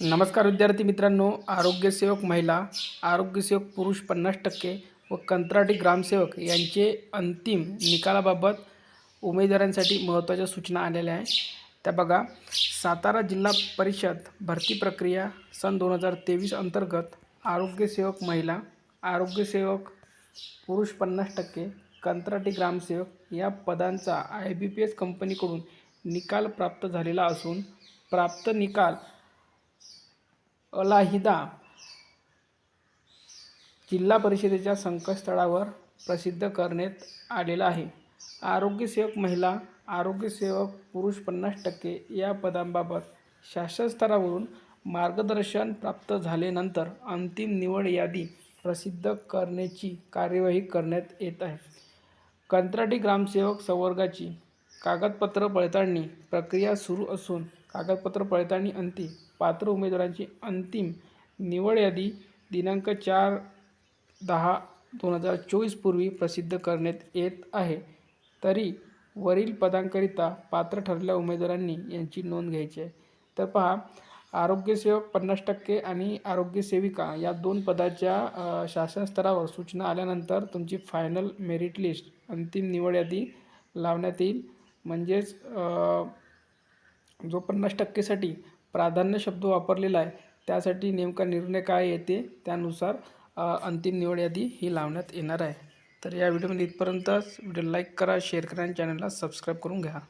नमस्कार विद्यार्थी मित्रांनो आरोग्यसेवक महिला आरोग्यसेवक पुरुष पन्नास टक्के व कंत्राटी ग्रामसेवक यांचे अंतिम निकालाबाबत उमेदवारांसाठी महत्त्वाच्या सूचना आलेल्या आहे त्या बघा सातारा जिल्हा परिषद भरती प्रक्रिया सन दोन हजार तेवीस अंतर्गत आरोग्यसेवक महिला आरोग्यसेवक पुरुष पन्नास टक्के कंत्राटी ग्रामसेवक या पदांचा आय बी पी एस कंपनीकडून निकाल प्राप्त झालेला असून प्राप्त निकाल अलाहिदा जिल्हा परिषदेच्या संकेतस्थळावर प्रसिद्ध करण्यात आलेला आहे. आरोग्यसेवक महिला आरोग्यसेवक पुरुष पन्नास टक्के या पदांबाबत शासन स्तरावरून मार्गदर्शन प्राप्त झाल्यानंतर अंतिम निवड यादी प्रसिद्ध करण्याची कार्यवाही करण्यात येत आहे. कंत्राटी ग्रामसेवक संवर्गाची कागदपत्र पडताळणी प्रक्रिया सुरू असून कागदपत्र पडताळणी अंती पात्र उमेदवारांची अंतिम निवड यादी दिनांक चार दहा दोन हजार चोवीसपूर्वी प्रसिद्ध करण्यात येत आहे. तरी वरील पदांकरिता पात्र ठरलेल्या उमेदवारांनी यांची नोंद घ्यायची आहे. तर पहा आरोग्यसेवक पन्नास टक्के आणि आरोग्यसेविका या दोन पदाच्या शासन स्तरावर सूचना आल्यानंतर तुमची फायनल मेरिट लिस्ट अंतिम निवड यादी लावण्यात येईल. म्हणजेच जो पन्नास टक्केसाठी प्राधान्य शब्द वापरलेला आहे त्यासाठी नेमका निर्णय काय येते त्यानुसार अंतिम निवड यादी ही लावण्यात येणार आहे. तर या व्हिडिओमध्ये इथपर्यंतच व्हिडिओ लाईक करा शेअर करा आणि चॅनलला सबस्क्राईब करून घ्या.